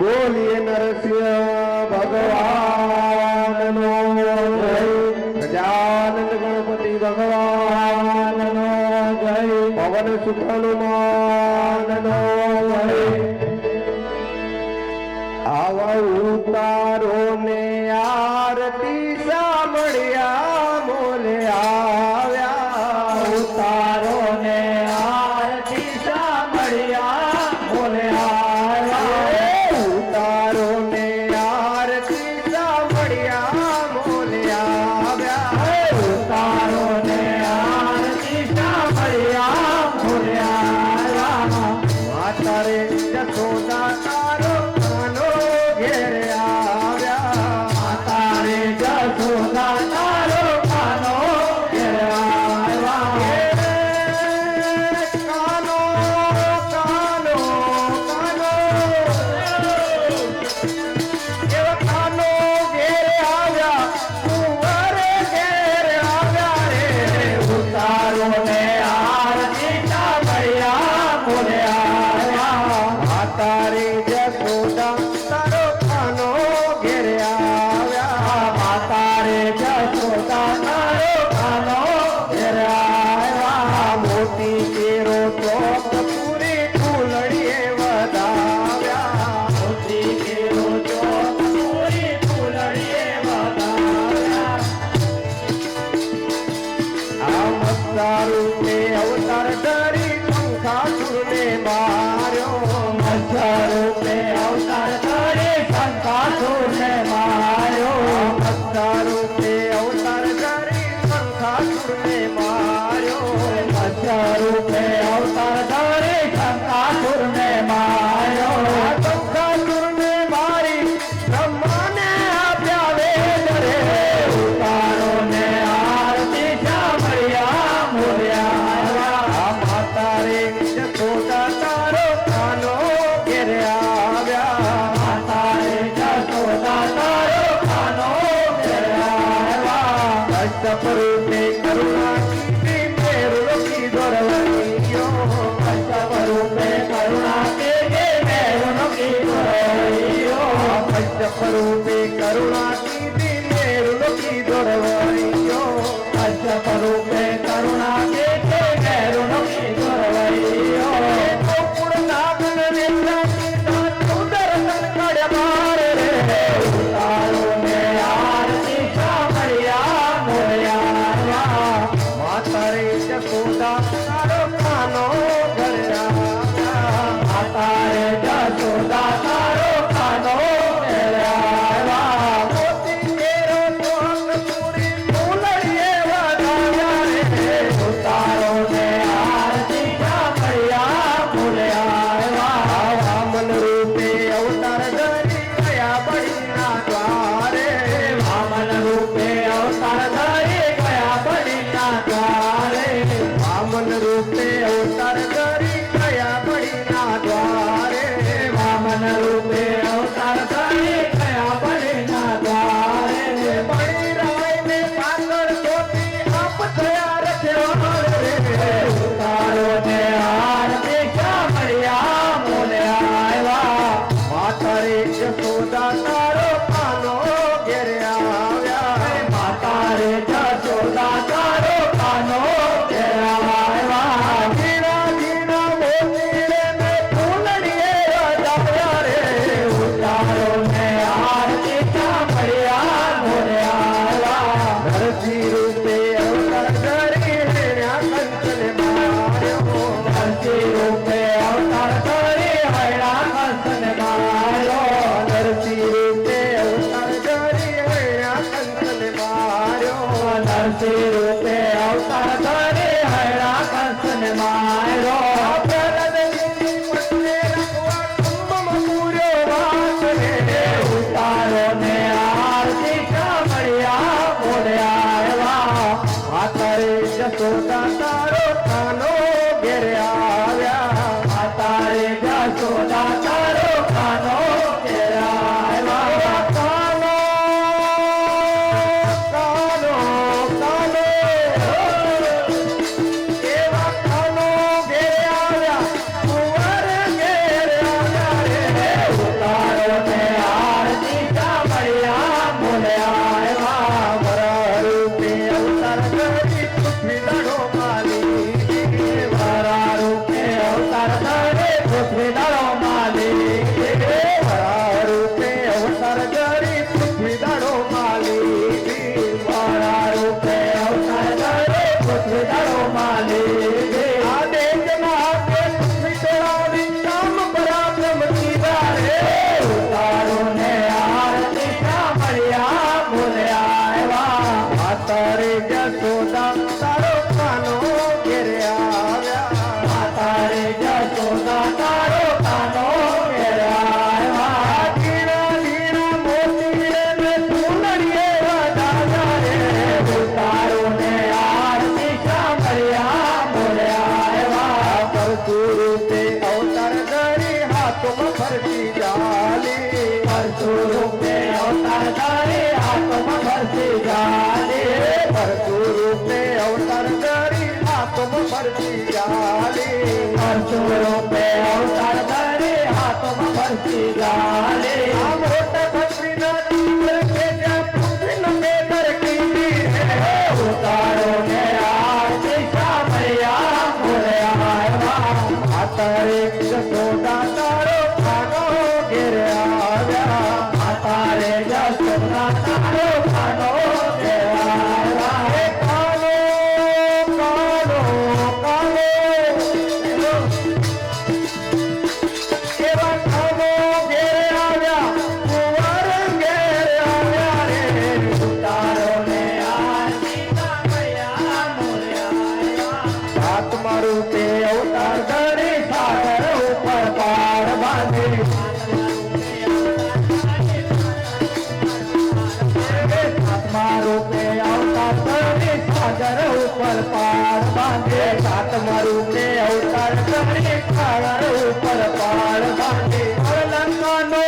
બોલીએ નરસિંહ ભગવાનનો. જય ગજાનંદ ગણપતિ ભગવાનનો. જય પવન સુખનો તારું ને અવતાર ડરી પંખા સુરને બા గౌరవయ్యో అజ్జపరూపే కరుణా చేతే కరుణమే గౌరవయ్యో ఒప్పుడు నాగన నిన్న దర్శన కడబారే తారు మే ఆరతి సమయా మోయా మాతరే కూదా కానో જમણી સાગર ઉપર પાર બાંધે, સાત મારું ને અવતાર જમણી સાગર ઉપર પાર બાંધે. લંકાનો